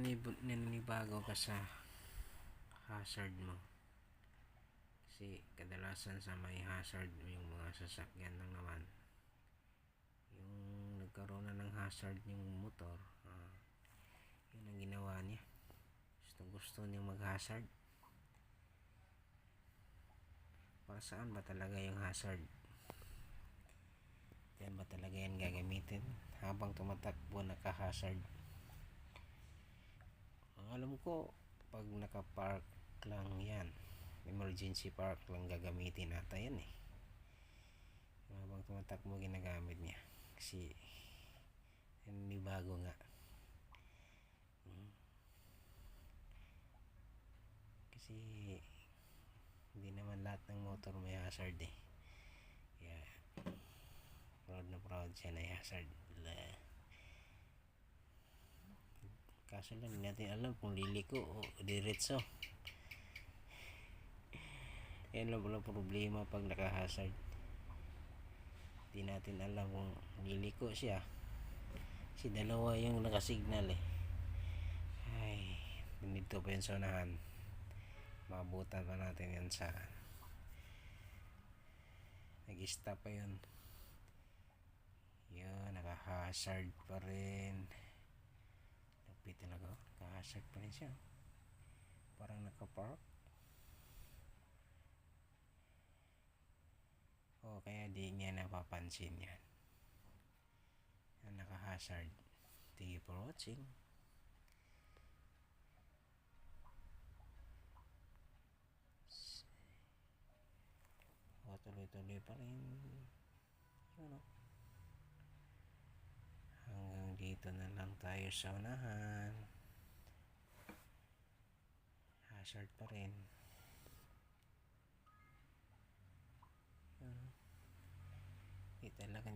naninibago ka sa hazard mo. Kasi kadalasan sa may hazard yung mga sasakyan lang naman. Yung nagkaroon na ng hazard yung motor, ah, yun ang ginawa niya. Gusto gusto niya mag-hazard. Para saan ba talaga yung hazard? Yan ba talaga yan gagamitin habang tumatakbo naka-hazard? Ang alam ko, pag naka-park lang yan, emergency park lang gagamitin nata yan eh. Habang tumatakbo ginagamit niya. Kasi, hindi bago nga. Hmm. Kasi, hindi naman lahat ng motor may hazard eh. Kaya, proud na proud siya na hazard. La. Kaso lang, hindi natin alam kung liliko o diretso. Yan lang pala problema pag naka-hazard. Hindi natin alam kung liliko siya. Kasi dalawa yung nakasignal eh. Ay, dito pa yun sa unahan. Mabutan pa natin yan sa nag-stop pa yun. Yun, naka-hazard pa rin. Oh. Naka-hazard pa rin siya. Parang naka-park. O kaya di niya napapansin yan. Yan, naka-hazard. Thank you for watching. O, tuloy-tuloy pa rin. Yun o. Hanggang dito na lang tayo sa unahan. Hazard pa rin. O. Di talaga